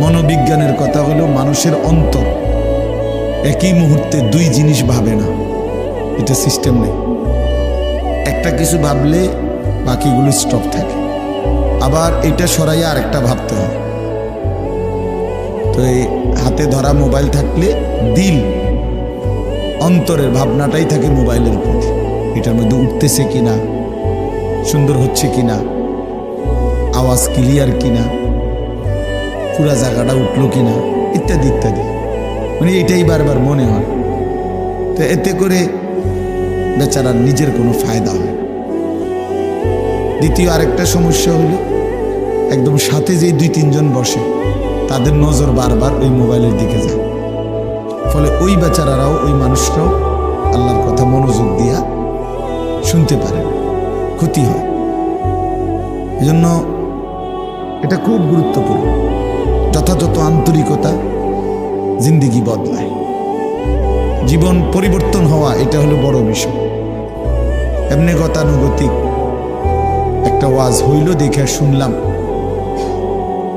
মনোবিজ্ঞানের কথা হলো মানুষের অন্তর। একই মুহূর্তে দুই জিনিস ভাবে না। এটা সিস্টেম নেই। একটা কিছু ভাবলে বাকিগুলো স্টপ থাকে। আবার এটা সরাইয়া আরেকটা ভাবতে হয়। তো এই হাতে ধরা মোবাইল থাকলে দিল অন্তরের ভাবনাটাই থাকে মোবাইলের প্রতি। এটার মধ্যে উঠতেছে কিনা, সুন্দর হচ্ছে কিনা, আওয়াজ ক্লিয়ার কিনা পুরা জায়গাটা উঠল কিনা, ইত্যাদি ইত্যাদি। মানে এটাই বারবার মনে হয়। তো এতে করে বেচারার নিজের কোনো ফায়দা হয় না। দ্বিতীয় আরেকটা সমস্যা হলো, একদম সাথে যে দুই তিনজন বসে, তাদের নজর বারবার ওই মোবাইলের দিকে যায়। ফলে ওই বেচারারাও, ওই মানুষরাও আল্লাহর কথা মনোযোগ দিয়া শুনতে পারে ক্ষতি হয়। এজন্য এটা খুব গুরুত্বপূর্ণ। যথাযথ আন্তরিকতা জিন্দিগি বদলায়। জীবন পরিবর্তন হওয়া, এটা হলো বড় বিষয়। এমনি গতানুগতিক একটা ওয়াজ হইল, দেখে শুনলাম।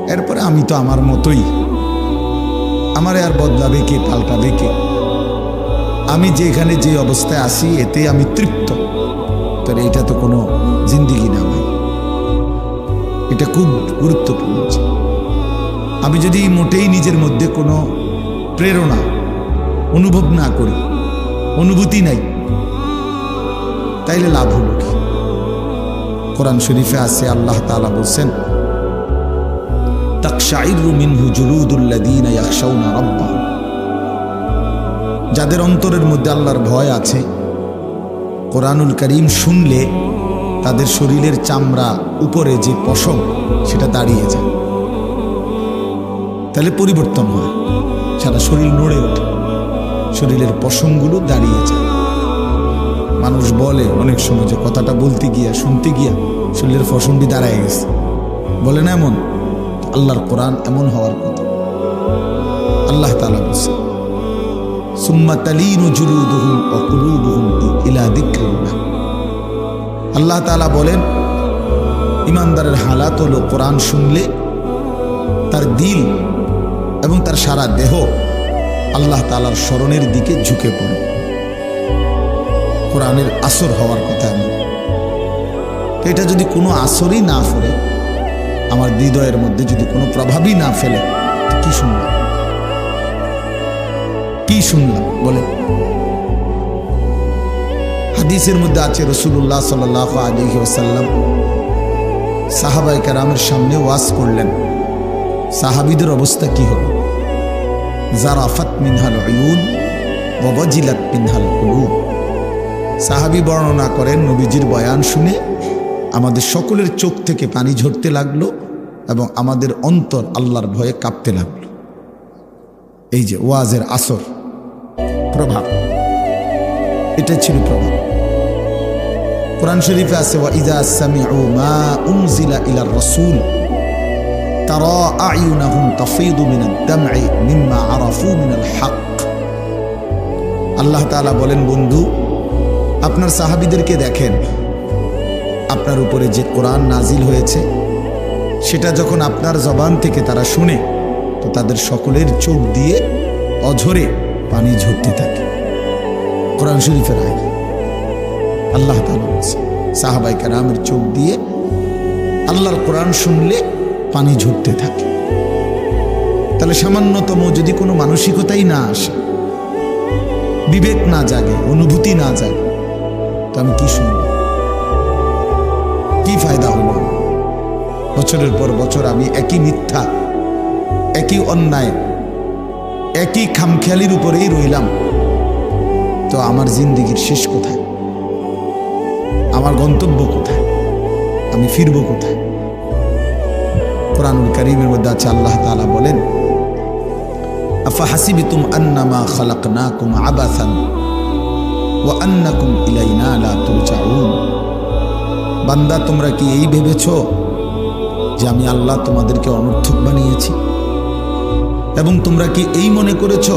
এরপরে আমি তো আমার মতোই। আমারে আর বদলাবে কে, পাল্টাবে কে? আমি যেখানে যে অবস্থায় আছি, এতে আমি তৃপ্ত। তাহলে এটা তো কোনো জিন্দিগি না এটা খুব গুরুত্বপূর্ণ। আমি যদি মোটেই নিজের মধ্যে কোনো প্রেরণা অনুভব না করি, অনুভূতি নাই, তাইলে লাভ হলো কি? কোরআন শরীফে আছে, আল্লাহ তাআলা বলছেন যাদের অন্তরের মধ্যে আল্লাহর ভয় আছে, কোরআনুল করিম শুনলে তাদের শরীরের চামড়া উপরে যে পশম, সেটা দাঁড়িয়ে যায়। তাহলে পরিবর্তন হয়। সারা শরীর নড়ে ওঠে। শরীরের পশমগুলো দাঁড়িয়ে যায়। মানুষ বলে অনেক সময় যে কথাটা বলতে গিয়া, শুনতে গিয়া শরীরের পশমটি দাঁড়ায় গেছে। বলে না এমন? আল্লাহর কোরআন এমন হওয়ার কথা। আল্লাহ তালা বলছে, সুম্মা তালিনু জুলুদুহুম ওয়া কুলুবুহুম ইলা আল্লাহ তাআলা বলেন, ইমানদারের হালাত হলো কোরআন শুনলে তার দিল এবং তার সারা দেহ আল্লাহ তাআলার স্মরণের দিকে ঝুঁকে পড়ে। কোরআনের আসর হওয়ার কথা এমন এটা যদি কোনো আসরই না ফেলে, আমার হৃদয়ের মধ্যে যদি কোনো প্রভাবই না ফেলে, কি শুনলাম? কি শুনলাম? বলে হাদিসের মধ্যে আছে রসুল্লাহ সাল আলী ওসাল্লাম সাহাবাই কারামের সামনে ওয়াজ করলেন। সাহাবিদের অবস্থা কি হল? জারাফাত মিনহাল ইউন ববজিলাত মিনহাল কুলুব। সাহাবি বর্ণনা করেন, নবীজির বয়ান শুনে আমাদের সকলের চোখ থেকে পানি ঝরতে লাগল এবং আমাদের অন্তর আল্লাহর ভয়ে কাঁপতে লাগল। এই যে ওয়াজের আসর, প্রভাব এটা ছিল প্রভাব। কোরআন শরীফে আছে, ওয়া ইজা সামিউ মা উনজিলা ইলা রাসূল। তারা আয়ুনাহুম তাফিদু মিনাদ দাম'i মিম্মা আরাফু মিনাল হক আল্লাহ তাআলা বলেন, বন্ধু, আপনার সাহাবীদেরকে দেখেন। আপনার উপরে যে কোরআন নাজিল হয়েছে, সেটা যখন আপনার জবান থেকে তারা শুনে, তো তাদের সকলের চোখ দিয়ে অঝরে পানি ঝরতে থাকে। কোরআন শরীফের আয় আল্লাহ তাআলা বলছে সাহাবাই কারামের চোখ দিয়ে আল্লাহর কোরআন শুনলে পানি ঝরতে থাকে। তাহলে সামান্যতম যদি কোনো মানসিকতাই না আসে, বিবেক না জাগে, অনুভূতি না জাগে, তো আমি কি শুনব? কি ফায়দা হলো? বছরের পর বছর আমি একই মিথ্যা, একই অন্যায়, একই খামখেয়ালির উপরেই রইলাম। তো আমার জিন্দিগির শেষ কোথায়? আমার গন্তব্য কোথায়? আমি ফিরবো কোথায়? কোরআনুল করিমের মধ্যে আছে, আল্লাহ তাআলা বলেন বান্দা, তোমরা কি এই ভেবেছো যে আমি আল্লাহ তোমাদেরকে অনর্থক বানিয়েছি? এবং তোমরা কি এই মনে করেছ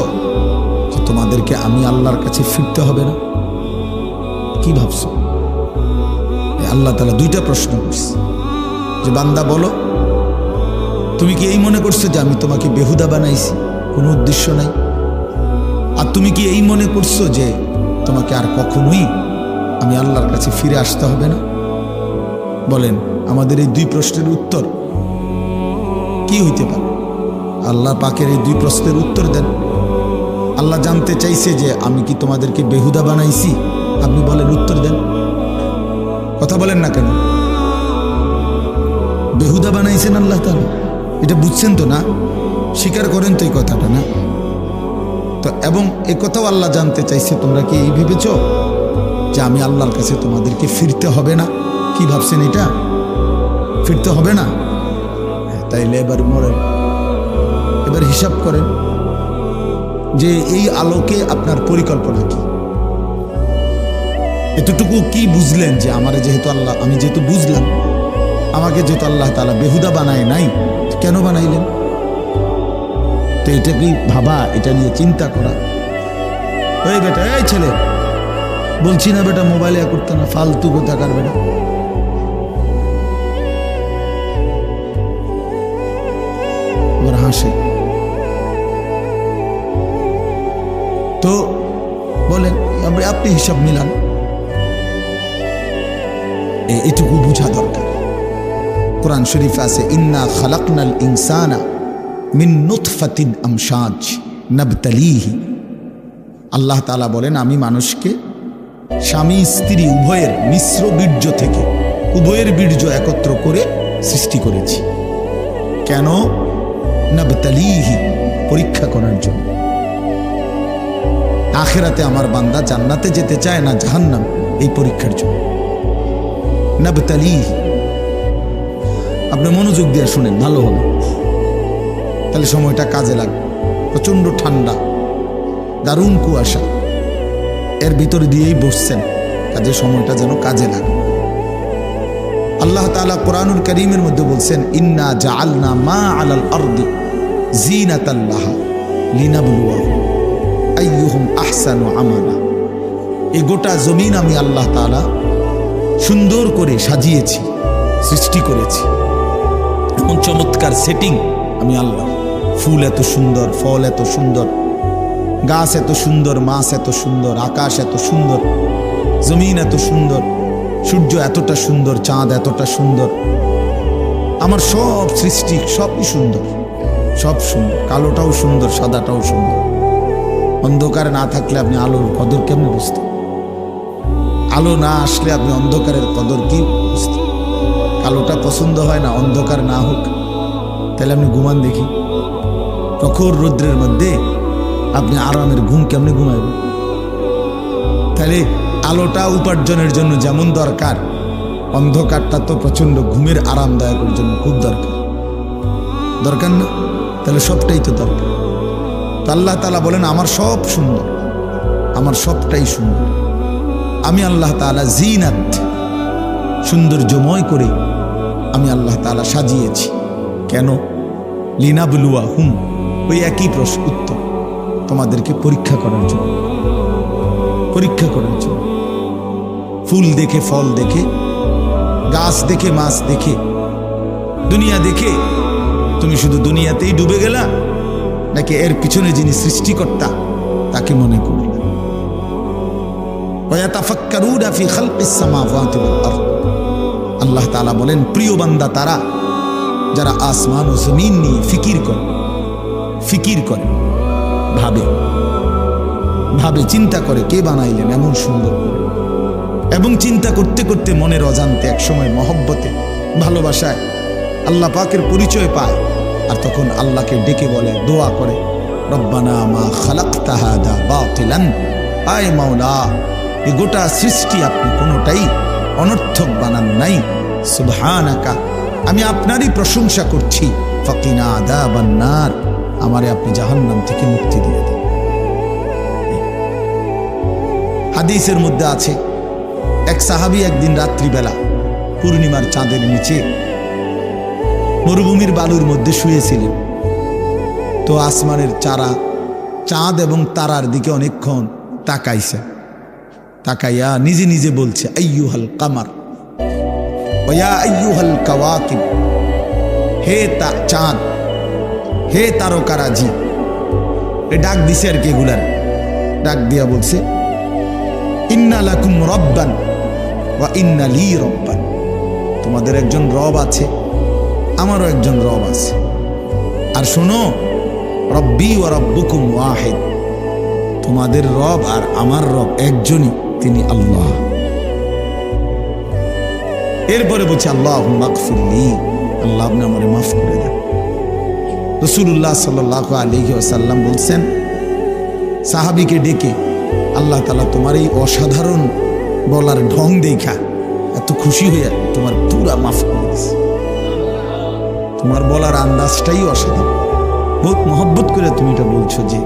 যে তোমাদেরকে আমি আল্লাহর কাছে ফিরতে হবে না? কি ভাবছ? আল্লাহ তালা দুইটা প্রশ্ন করছে। যে বান্দা, বলো তুমি কি এই মনে করছ যে আমি তোমাকে বেহুদা বানাইছি? কোনো উদ্দেশ্য নাই? আর তুমি কি এই মনে করছ যে তোমাকে আর কখনোই আমি আল্লাহর কাছে ফিরে আসতে হবে না? বলেন, আমাদের এই দুই প্রশ্নের উত্তর কি হইতে পারে? আল্লাহ পাকের এই দুই প্রশ্নের উত্তর দেন। আল্লাহ জানতে চাইছে যে আমি কি তোমাদেরকে বেহুদা বানাইছি? আপনি বলেন, উত্তর দেন। কথা বলেন না কেন? বেহুদা বানাইছেন আল্লাহ তাআলা। এটা বুঝছেন তো না? স্বীকার করেন তো এই কথাটা না? তো এবং এ কথাও আল্লাহ জানতে চাইছে তোমরা কি এই ভেবেছ? যে আমি আল্লাহর কাছে তোমাদেরকে ফিরতে হবে না? কি ভাবছেন এটা? ফিরতে হবে না? হ্যাঁ, তাইলে এবার মরেন। এবার হিসাব করেন যে এই আলোকে আপনার পরিকল্পনা কি? এতটুকু কি বুঝলেন যে আমার যেহেতু আল্লাহ আমি যেহেতু বুঝলাম আমাকে যেহেতু আল্লাহ তালা বেহুদা বানায় নাই, কেন বানাইলেন? তো এটা কি ভাবা, এটা নিয়ে চিন্তা করা। এই বেটা, এই ছেলে, বলছি না বেটা মোবাইলে করতে না, ফালতু কোথাকার বেটা। হাসে। তো বলেন, আপনি হিসাব মিলান। এটুকু বোঝা দরকার। কোরআন শরীফ আছে, ইন্না খালাকনাল ইনসানা মিন নুতফাতিন আমসাজ নবতালিহি। আল্লাহ তাআলা বলেন, আমি মানুষকে স্বামী, স্ত্রী উভয়ের মিশ্র বীর্য থেকে উভয়ের বীর্য একত্র করে সৃষ্টি করেছি। কেন? নবতালিহি, পরীক্ষা করার জন্য। আখেরাতে আমার বান্দা জান্নাতে যেতে চায় না জাহান্নাম, এই পরীক্ষার জন্য। নবতালিহি আপনি মনোযোগ দিয়ে শুনেন, ভালো হবে। তাহলে সময়টা কাজে লাগবে। প্রচণ্ড ঠান্ডা, দারুণ কুয়াশা। এর ভিতর দিয়েই বসছেন কাজে সময়টা যেন কাজে লাগে। আল্লাহ তাআলা কোরআনুল করিমের মধ্যে বলছেন, ইন্না জাআলনা মা আলাল আরদি জিনাতাল্লাহ লিনাবলুয়াহুম আইয়ুহুম আহসানু আমালা। এই গোটা জমিন আমি আল্লাহ তাআলা সুন্দর করে সাজিয়েছি, সৃষ্টি করেছি। এমন চমৎকার সেটিং আমি আল্লাহ, ফুল এত সুন্দর, ফল এত সুন্দর, গাছ এত সুন্দর, মাছ এত সুন্দর, আকাশ এত সুন্দর, জমিন এত সুন্দর, সূর্য এতটা সুন্দর, চাঁদ এতটা সুন্দর। আমার সব সৃষ্টি সবই সুন্দর, সব সুন্দর, কালোটাও সুন্দর, সাদাটাও সুন্দর। অন্ধকার না থাকলে আপনি আলোর কদর কেমন বুঝতেন? আলো না আসলে আপনি অন্ধকারের কদর কি বুঝতেন? কালোটা পছন্দ হয় না, অন্ধকার না হোক। তাহলে আপনি ঘুমান দেখি। প্রখর রৌদ্রের মধ্যে আপনি আরামের ঘুম কেমনে ঘুমাবেন? তাহলে আলোটা উপার্জনের জন্য যেমন দরকার, অন্ধকারটা তো প্রচণ্ড ঘুমের আরামদায়কের জন্য খুব দরকার। দরকার না? তাহলে সবটাই তো দরকার। তো আল্লাহ তালা বলেন, আমার সব সুন্দর। আমার সবটাই সুন্দর। আমি আল্লাহ তালা জিনাত সৌন্দর্যময় করে আমি আল্লাহ তালা সাজিয়েছি। কেন? লিনাবলুয়া হুম ওই একই প্রশ্ন, উত্তর তোমাদেরকে পরীক্ষা করার জন্য। পরীক্ষা করার জন্য। ফুল দেখে, ফল দেখে, গাছ দেখে, মাছ দেখে, দুনিয়া দেখে, তুমি শুধু দুনিয়াতেই ডুবে গেলা, নাকি এর পিছনে যিনি সৃষ্টিকর্তা, তাকে মনে করলে? ওয়া তাফাক্কারুনা ফি খালকিস সামাওয়াতি আল্লাহ তালা বলেন, প্রিয় বান্দা, তারা যারা আসমান ও জমিন নিয়ে ফিকির করে ফিকির করে, ভাবে ভাবে, চিন্তা করে কে বানাইলেন এমন সুন্দর এবং চিন্তা করতে করতে মনের অজান্তে একসময় মহব্বতে, ভালোবাসায় আল্লাহ পাকের পরিচয় পায় আর তখন আল্লাহকে ডেকে বলে, দোয়া করে, রব্বানা মা খালাক তাহাদা বাতিলান। আয় মাওলা, এ গোটা সৃষ্টি আপনি কোনোটাই অনর্থক বানান নাই। সুবহানাকা। আমি আপনারই প্রশংসা করছি। ফকিনা আদা বান্নার আমারে আপনি জাহান্নাম থেকে মুক্তি দিয়ে দেন। হাদিসের মধ্যে আছে, এক সাহাবি একদিন রাত্রিবেলা পূর্ণিমার চাঁদের নিচে মরুভূমির বালুর মধ্যে শুয়েছিলেন। তো আসমানের চারা, চাঁদ এবং তারার দিকে অনেকক্ষণ তাকাইছে তাকাইয়া নিজে নিজে বলছে, আইয়ুহাল কামার ওয়া আইয়ুহাল কাওয়াকিব। হে তা চাঁদ, হে তারকারাজি ডাক দিছে আর কি এগুলার। ডাক দিয়া বলছে, ইন্না লাকুম রব্বান বা ইন্না লি রব্বান। তোমাদের একজন রব আছে, আমারও একজন রব আছে। আর শোনো, রব্বি ও রব্বুকুম ওয়াহিদ। তোমাদের রব আর আমার রব একজনই। তিনি আল্লাহ। এরপরে বলছে আল্লাহ মাকফিল্লি আল্লাহ আমার মাফ করে দেন। রসুল্লাহ সাল্লাহ আলহি আসাল্লাম বলছেন, সাহাবিকে ডেকে আল্লাহ তালা তোমার এই অসাধারণ বলার ঢং দেখা, এত খুশি হইয়া তোমার পুরা মাফ করে দিছে। তোমার বলার আন্দাজটাই অসাধারণ। বহুত মহব্বত করে তুমি এটা বলছো যে,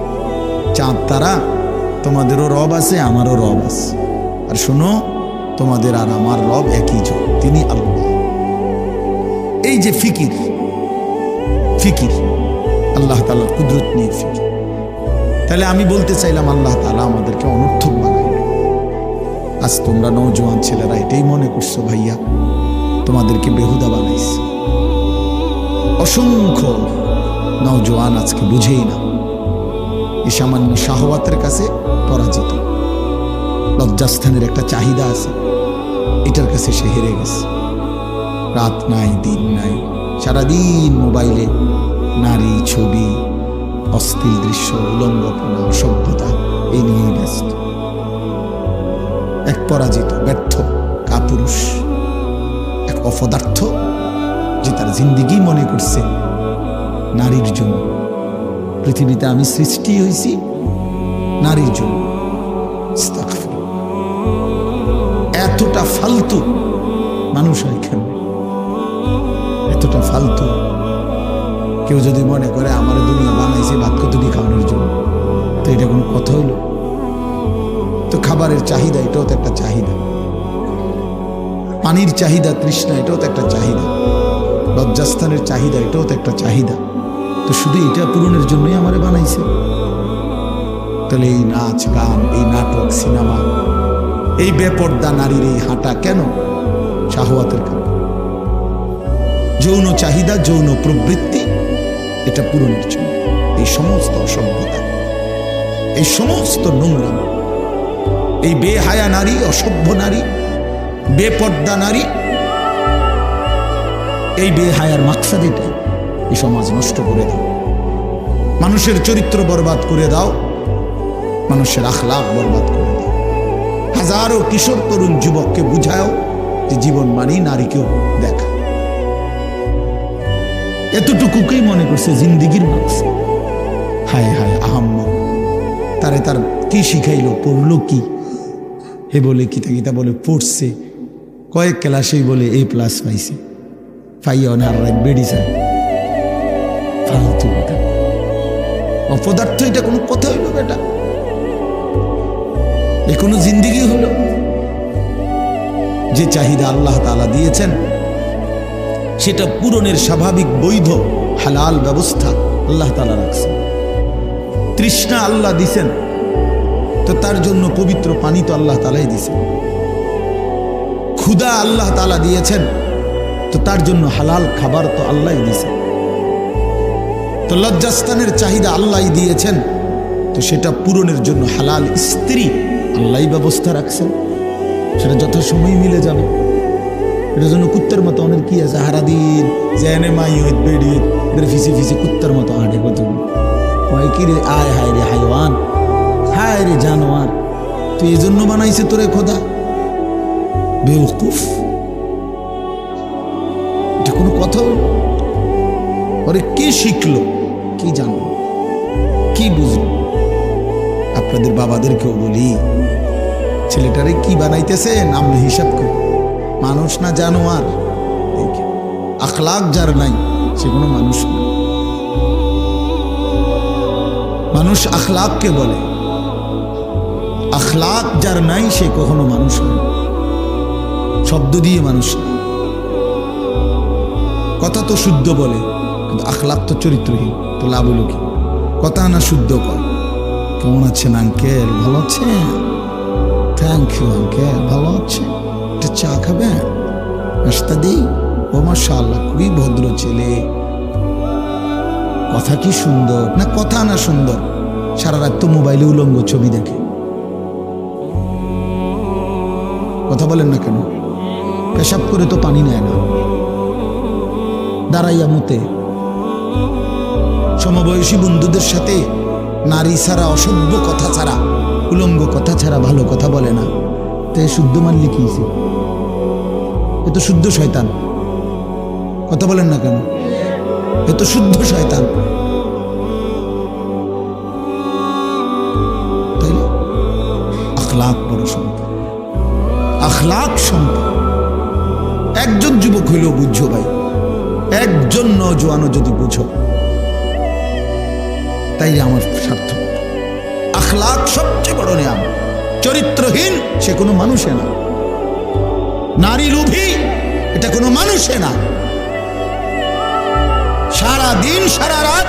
চাঁদ তারা তোমাদেরও রব আছে, আমারও রব আছে। আর শোনো, তোমাদের আর আমার রব একই জন তিনি আল্লাহ। এই যে ফিকির ফিকির, আল্লাহ তালার কুদরত নিয়ে ফিকির। তাহলে আমি বলতে চাইলাম, আল্লাহ তালা আমাদেরকে অনর্থক বানাই আজ তোমরা নৌজওয়ান ছেলেরা এটাই মনে করছ ভাইয়া, তোমাদেরকে বেহুদা বানাইছে। অসংখ্য নৌজওয়ান আজকে বুঝেই না এই সামান্য শাহওয়াতের কাছে পরাজিত। লজ্জাস্থানের একটা চাহিদা আছে। এটার কাছে সে হেরে গেছে। রাত নাই, দিন নাই, সারাদিন মোবাইলে নারী ছবি, অস্থির দৃশ্য উলঙ্গপনা সভ্যতা এই নিয়েই ব্যস্ত। এক পরাজিত, ব্যর্থ, কাপুরুষ, এক অপদার্থ যে তার জিন্দিগি মনে করছে নারীর জন্য। পৃথিবীতে আমি সৃষ্টি হয়েছি নারীর জন্য। এতটা ফালতু মানুষ হয় কেন? এতটা ফালতু। কেউ যদি মনে করে আমার দুনিয়া বানাইছে ভাত কতটি খাওয়ানোর জন্য, তো এটা কোনো কথা হলো? তো খাবারের চাহিদা, এটাও তো একটা চাহিদা। পানির চাহিদা, তৃষ্ণা, এটাও তো একটা চাহিদা। লজ্জাস্থানের চাহিদা, এটাও তো একটা চাহিদা। তো শুধু এটা পূরণের জন্যই আমারে বানাইছে? তাহলে এই নাচ, গান, এই নাটক, সিনেমা এই বেপর্দা নারীর এই হাঁটা কেন? শাহওয়াতের কারণে যৌন চাহিদা, যৌন প্রবৃত্তি, এটা পূরণের জন্য। এই সমস্ত অসভ্যতা, এই সমস্ত নোংরা, এই বেহায়া নারী, অসভ্য নারী, বেপর্দা নারী, এই বেহায়ার মাকসাদ এটা। এই সমাজ নষ্ট করে দাও। মানুষের চরিত্র বরবাদ করে দাও। মানুষের আখলাখ বরবাদ করে হাজারো কিশোর তরুণ যুবককে বুঝাও যে জীবন মানেই নারীকেও দেখা। এতটুকুকেই মনে করছে জিন্দিগির মাংস হায় হায়, আহাম্মক। তারে তার কি শিখাইলো, পড়ল কি? হে বলে কিতা কিতা বলে পড়ছে। কয়েক ক্লাসেই বলে এ প্লাস পাইছে। অপদার্থ এটা কোনো কথা হইল বেটা এ কোনো জিন্দিগি হলো? যে চাহিদা আল্লাহ তালা দিয়েছেন, সেটা পূরণের স্বাভাবিক বৈধ, হালাল ব্যবস্থা আল্লাহ তালা রাখছেন। তৃষ্ণা আল্লাহ দিছেন, তো তার জন্য পবিত্র পানি তো আল্লাহ তালাই দিছেন। ক্ষুদা আল্লাহ তালা দিয়েছেন, তো তার জন্য হালাল খাবার তো আল্লাহ দিয়েছেন তো লজ্জাস্থানের চাহিদা আল্লাহ দিয়েছেন, তো সেটা পূরণের জন্য হালাল স্ত্রী আল্লাহ ব্যবস্থা রাখছেন। সেটা যথাসময় মিলে যাবে। এটার জন্য কুত্তার মতো অনেক কি আছে? হারাদিন জেনে মাই হইত, বেড়ি হইত ফিসি ফিসি কুত্তার মতো হাঁটে কত কয় কি রে? আয়, হায় রে হাইওয়ান। হায় রে জানোয়ার। তুই এই জন্য বানাইছে তোরে খোদা। বেউকুফ এটা কোনো কথা? ওরে কে শিখলো? কি জানলো কি বুঝলো? আপনাদের বাবাদেরকেও বলি, ছেলেটারে কি বানাইতেছে নাম হিসাব করে। মানুষ না জানোয়ার। দেখে, আখলাক যার নাই, সে কোনো মানুষ না। মানুষ আখলাককে বলে। আখলাক যার নাই, সে কখনো মানুষ না। শব্দ দিয়ে মানুষ না। কথা তো শুদ্ধ বলে, কিন্তু আখলাক তো চরিত্রহীন, তো লাভ হলো কি? কথা না শুদ্ধ কর কেমন আছেন আঙ্কেল ভালো আছেন? থ্যাংক ইউ আঙ্কেল ভালো আছে একটা চা খাবেন? নাস্তা দিই? ও মাশা আল্লাহ খুবই ভদ্র ছেলে। কথা কি সুন্দর? না, কথা না সুন্দর। সারা রাত তো মোবাইলে উলঙ্গ ছবি দেখে। কথা বলেন না কেন? পেশাব করে তো পানি নেয় না। দাঁড়াইয়া মতে। সমবয়সী বন্ধুদের সাথে নারী ছাড়া অসভ্য কথা ছাড়া, উলঙ্গ কথা ছাড়া ভালো কথা বলে না। তে শুদ্ধ মানলি কি এ তো শুদ্ধ শয়তান। কথা বলেন না কেন? এ তো শুদ্ধ শয়তান। তাই না? আখলাক বড় সম্পদ। আখলাক সম্পদ। একজন যুবক হইলেও বুঝছ ভাই, একজন নজওয়ানও যদি বুঝো তাই আমার স্বার্থ আখলাক সবচেয়ে বড় নিয়াম। চরিত্রহীন সে কোনো মানুষে না। নারী লোভী এটা কোনো মানুষে না। সারা দিন সারা রাত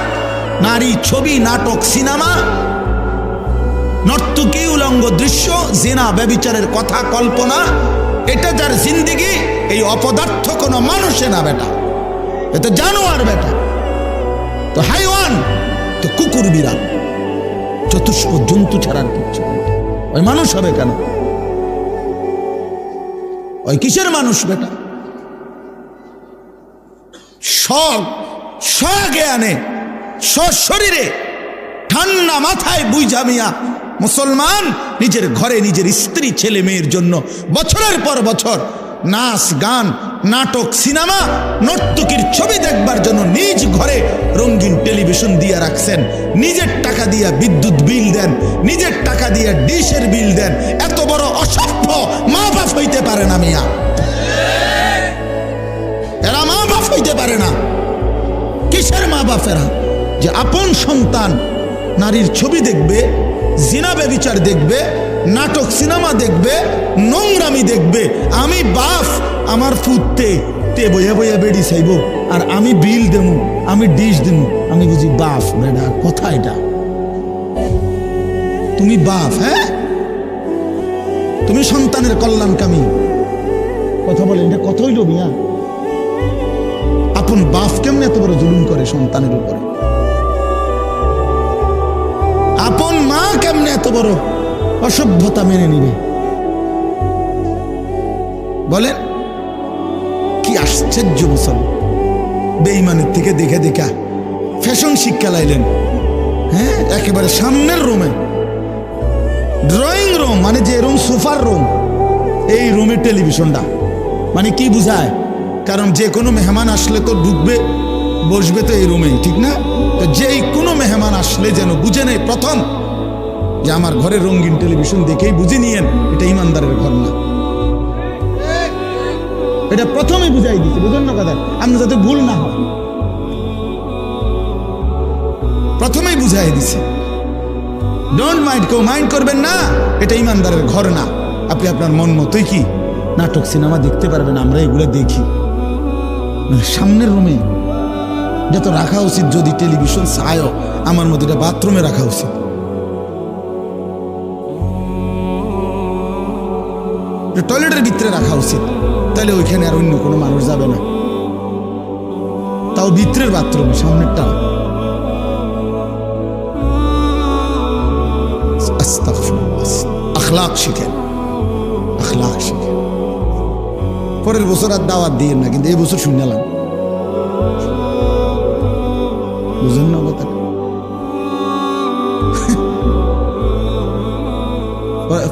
নারী ছবি, নাটক, সিনেমা, নর্তকী, উলঙ্গ দৃশ্য, জেনা, ব্যবিচারের কথা, কল্পনা, এটা যার জিন্দিগি, এই অপদার্থ কোনো মানুষে না বেটা। এটা জানোয়ার বেটা। তো হাইওয়ান তো কুকুর বিড়াল চতুষ্প জন্তু ছাড়ার কিচ্ছু ওই মানুষ হবে কেন? ওই কিসের মানুষ বেটা? সব স্বজ্ঞানে শরীরে ঠান্ডা মাথায় বুঝা মিয়া, মুসলমান নিজের ঘরে নিজের স্ত্রী, ছেলে, মেয়ের জন্য বছরের পর বছর নাচ, গান, নাটক, সিনেমা, নর্তকীর ছবি দেখবার জন্য নিজ ঘরে রঙিন টেলিভিশন দিয়ে রাখছেন, নিজের টাকা দিয়ে বিদ্যুৎ বিল দেন, নিজের টাকা দিয়ে ডিশের বিল দেন, এত বড় অসভ্য মা বাপ হইতে পারে না মিয়া। এরা মা বাপ হইতে পারে না। কিসের মা বাপেরা যে আপন সন্তান নারীর ছবি দেখবে জিনাবে বিচার দেখবে, নাটক, সিনেমা দেখবে, নোংরামি দেখবে, আমি বাপ, আমার ফুটতে তে বইয়া বইয়া বেড়ি চাইব। আর আমি বিল দেবো আমি ডিশ দেবো আমি বুঝি বাপ বেডা কথা এটা। তুমি বাপ হ্যাঁ? তুমি সন্তানের কল্যাণকামী। কথা বলে এটা কথা হইল মিয়া। আপন বাপ কেমনে এত বড় জুলুম করে সন্তানের উপরে? আপন মা কেমনে এত বড় অসভ্যতা মেনে নিবে? বলেন। আশ্চর্য মুসল বেইমানের থেকে দেখে দেখা ফ্যাশন শিক্ষা লাইলেন। হ্যাঁ একেবারে সামনের রুমে। ড্রয়িং রুম মানে যে রুম, সোফার রুম, এই রুমে টেলিভিশনটা। মানে কি বুঝায়? কারণ যে কোনো মেহমান আসলে তো ঢুকবে, বসবে তো এই রুমেই, ঠিক না? তো যেই কোনো মেহমান আসলে যেন বুঝে নেই প্রথম, যে আমার ঘরে রঙিন টেলিভিশন দেখেই বুঝে নিয়েন, এটা ইমানদারের ঘর না। এটা প্রথমেই বুঝাই দিচ্ছে বুঝুন না কথা? আমরা যাতে ভুল না হয়। প্রথমেই বুঝাই দিছে। ডোন্ট মাইন্ড কেউ মাইন্ড করবেন না, এটা ইমানদারের ঘর না। আপনি আপনার মন মতোই কি? নাটক, সিনেমা দেখতে পারবেন, আমরা এগুলো দেখি। মানে সামনের রুমে এটা তো রাখা উচিত, যদি টেলিভিশন চায়ও আমার মধ্যে এটা বাথরুমে রাখা উচিত। টয়লেটের ভিতরে রাখা উচিত। তাহলে ওইখানে আর অন্য কোনো মানুষ যাবে না। তাও ভিতরের বাথরুমে, সামনেরটা। আখলাক শিখেন। আখলাক শিখেন। পরের বছর আর দাওয়াত দিয়ে না, কিন্তু এই বছর শুনলাম। বুঝেন না কথা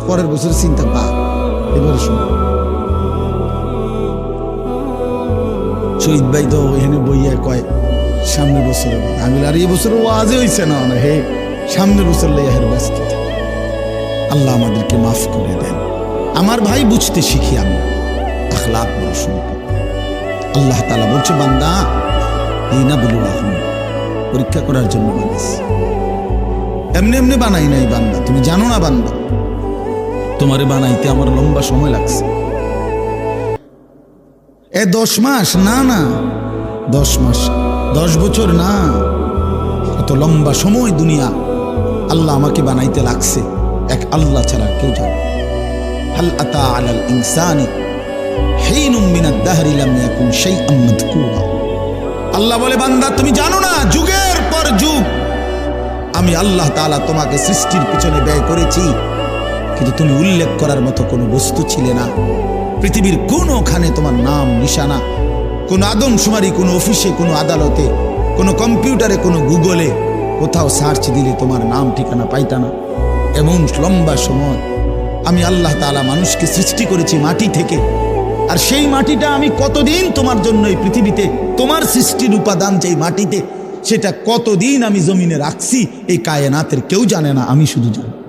পরের বছর চিন্তা পা এবার শুন শহীদ ভাই তো এখানে বইয়া কয় সামনের বছরের কথা আমি আর, এই বছর ওয়াজে হইছে না? না হে সামনের বছর লেয়াহের ব্যস্ত। আল্লাহ আমাদেরকে মাফ করে দেন। আমার ভাই বুঝতে শিখি আমরা, আখলাক বড় আল্লাহ তালা বলছে, বান্দা, এই না বলু এখন পরীক্ষা করার জন্য বানাইস এমনি এমনি বানাই নাই বান্দা, তুমি জানো না বান্দা। তোমারে বানাইতে আমার লম্বা সময় লাগছে। এ দশ মাস? না না। দশ মাস। দশ বছর না। কত লম্বা সময় দুনিয়া। আল্লাহ আমাকে বানাইতে লাগছে। এক আল্লাহ ছাড়া কেউ জানে হাল আতা আলাল ইনসানি হিনুম মিনাদ দাহরি লাম ইয়াকুন শাইআম মাযকুরা আল্লাহ বলে, বান্দা, তুমি জানো না, যুগের পর যুগ। আমি আল্লাহ তাআলা তোমাকে সৃষ্টির পিছনে ব্যয় করেছি। কিন্তু তুমি উল্লেখ করার মতো কোনো বস্তু ছিলে না। পৃথিবীর কোনোখানে তোমার নাম, নিশানা, কোনো আদমশুমারি, কোনো অফিসে, কোনো আদালতে, কোনো কম্পিউটারে, কোনো গুগলে কোথাও সার্চ দিলে তোমার নাম, ঠিকানা পাইতা না। এমন লম্বা সময় আমি আল্লাহ তাআলা মানুষকে সৃষ্টি করেছি মাটি থেকে। আর সেই মাটিটা আমি কতদিন তোমার জন্য এই পৃথিবীতে, তোমার সৃষ্টির উপাদান যেই মাটিতে, সেটা কতদিন আমি জমিনে রাখছি, এই কায়নাতের কেউ জানে না, আমি শুধু জানি।